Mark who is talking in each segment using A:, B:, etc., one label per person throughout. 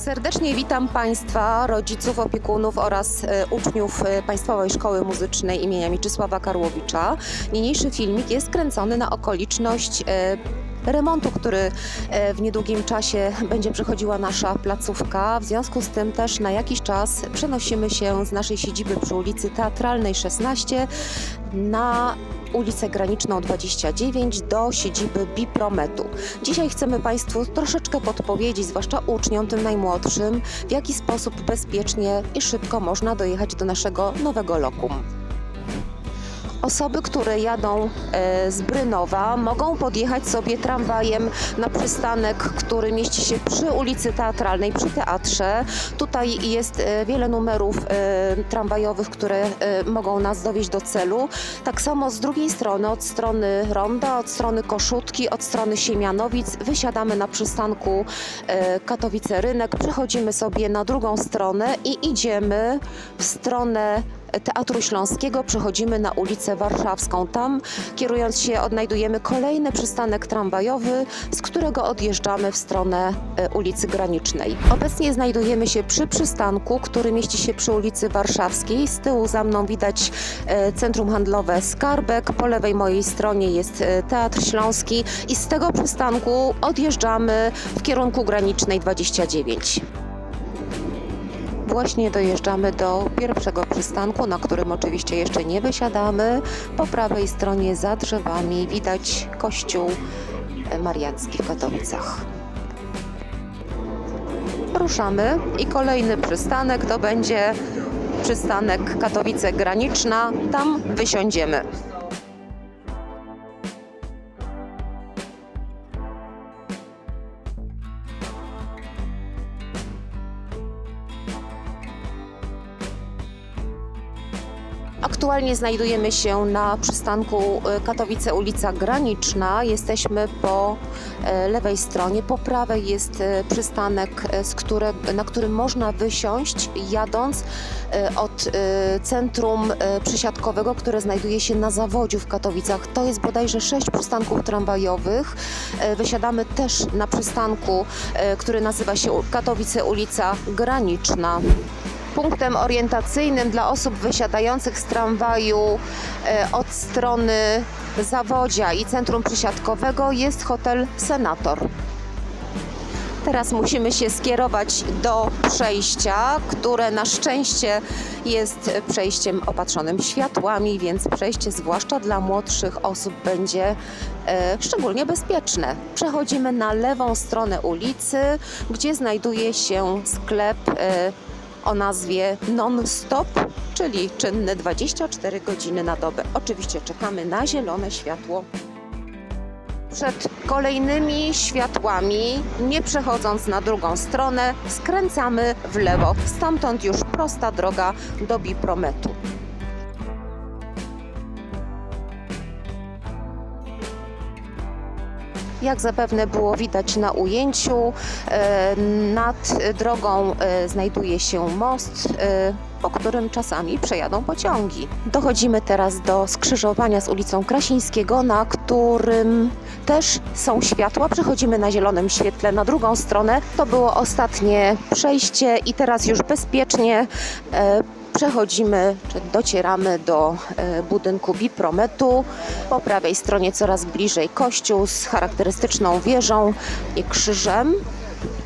A: Serdecznie witam Państwa, rodziców, opiekunów oraz e, uczniów e, Państwowej Szkoły Muzycznej imienia Mieczysława Karłowicza. Niniejszy filmik jest kręcony na okoliczność e, remontu, który w niedługim czasie będzie przechodziła nasza placówka. W związku z tym też na jakiś czas przenosimy się z naszej siedziby przy ulicy Teatralnej 16 na ulicę Graniczną 29 do siedziby Biprometu. Dzisiaj chcemy Państwu troszeczkę podpowiedzieć, zwłaszcza uczniom, tym najmłodszym, w jaki sposób bezpiecznie i szybko można dojechać do naszego nowego lokum. Osoby, które jadą e, z Brynowa, mogą podjechać sobie tramwajem na przystanek, który mieści się przy ulicy Teatralnej, przy teatrze. Tutaj jest e, wiele numerów e, tramwajowych, które mogą nas dowieść do celu. Tak samo z drugiej strony, od strony Ronda, od strony Koszutki, od strony Siemianowic, wysiadamy na przystanku Katowice Rynek, przechodzimy sobie na drugą stronę i idziemy w stronę Teatru Śląskiego przechodzimy na ulicę Warszawską. Tam, kierując się, odnajdujemy kolejny przystanek tramwajowy, z którego odjeżdżamy w stronę e, ulicy Granicznej. Obecnie znajdujemy się przy przystanku, który mieści się przy ulicy Warszawskiej. Z tyłu za mną widać e, centrum handlowe Skarbek. Po lewej mojej stronie jest e, Teatr Śląski i z tego przystanku odjeżdżamy w kierunku Granicznej 29. Właśnie dojeżdżamy do pierwszego przystanku, na którym oczywiście jeszcze nie wysiadamy. Po prawej stronie za drzewami widać kościół e, mariacki w Katowicach. Ruszamy i kolejny przystanek to będzie przystanek Katowice Graniczna. Tam wysiądziemy. Aktualnie znajdujemy się na przystanku e, Katowice ulica Graniczna. Jesteśmy po e, lewej stronie. Po prawej jest e, przystanek, które, na którym można wysiąść jadąc od centrum przysiadkowego, które znajduje się na zawodziu w Katowicach. To jest bodajże sześć przystanków tramwajowych. Wysiadamy też na przystanku, który nazywa się Katowice ulica Graniczna. Punktem orientacyjnym dla osób wysiadających z tramwaju e, od strony Zawodzia i Centrum Przysiadkowego jest hotel Senator. Teraz musimy się skierować do przejścia, które na szczęście jest przejściem opatrzonym światłami, więc przejście zwłaszcza dla młodszych osób będzie e, szczególnie bezpieczne. Przechodzimy na lewą stronę ulicy, gdzie znajduje się sklep e, o nazwie non-stop, czyli czynny 24 godziny na dobę. Oczywiście czekamy na zielone światło. Przed kolejnymi światłami, nie przechodząc na drugą stronę, skręcamy w lewo. Stamtąd już prosta droga do Biprometu. Jak zapewne było widać na ujęciu, e, nad drogą e, znajduje się most, e, po którym czasami przejadą pociągi. Dochodzimy teraz do skrzyżowania z ulicą Krasińskiego, na którym też są światła. Przechodzimy na zielonym świetle na drugą stronę. To było ostatnie przejście i teraz już bezpiecznie przechodzimy, czy docieramy do e, budynku Biprometu. Po prawej stronie coraz bliżej kościół z charakterystyczną wieżą i krzyżem.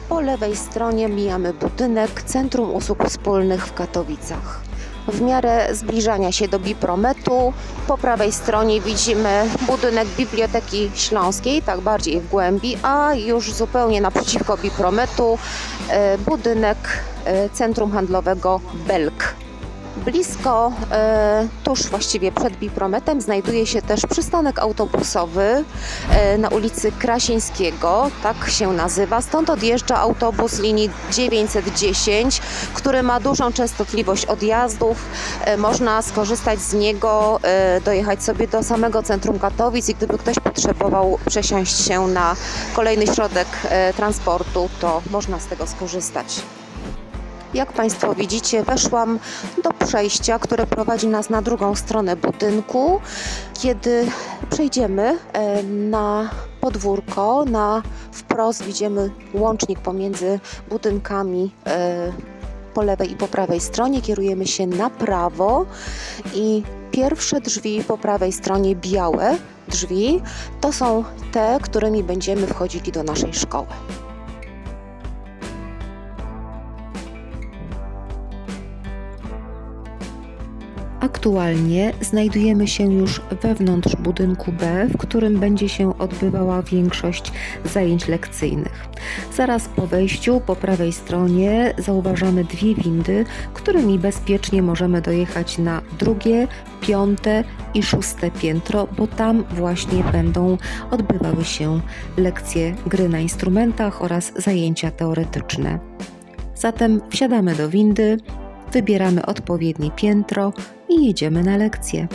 A: Po lewej stronie mijamy budynek Centrum Usług Wspólnych w Katowicach. W miarę zbliżania się do Biprometu, po prawej stronie widzimy budynek Biblioteki Śląskiej, tak bardziej w głębi, a już zupełnie naprzeciwko Biprometu e, budynek e, Centrum Handlowego Belk. Blisko, e, tuż właściwie przed Biprometem, znajduje się też przystanek autobusowy e, na ulicy Krasińskiego, tak się nazywa. Stąd odjeżdża autobus linii 910, który ma dużą częstotliwość odjazdów. E, można skorzystać z niego, dojechać sobie do samego centrum Katowic i gdyby ktoś potrzebował przesiąść się na kolejny środek transportu, to można z tego skorzystać. Jak Państwo widzicie, weszłam do przejścia, które prowadzi nas na drugą stronę budynku. Kiedy przejdziemy e, na podwórko. Na wprost widzimy łącznik pomiędzy budynkami e, po lewej i po prawej stronie. Kierujemy się na prawo i pierwsze drzwi po prawej stronie, białe drzwi, to są te, którymi będziemy wchodzili do naszej szkoły. Aktualnie znajdujemy się już wewnątrz budynku B, w którym będzie się odbywała większość zajęć lekcyjnych. Zaraz po wejściu po prawej stronie zauważamy dwie windy, którymi bezpiecznie możemy dojechać na drugie, piąte i szóste piętro, bo tam właśnie będą odbywały się lekcje gry na instrumentach oraz zajęcia teoretyczne. Zatem wsiadamy do windy, wybieramy odpowiednie piętro i jedziemy na lekcję.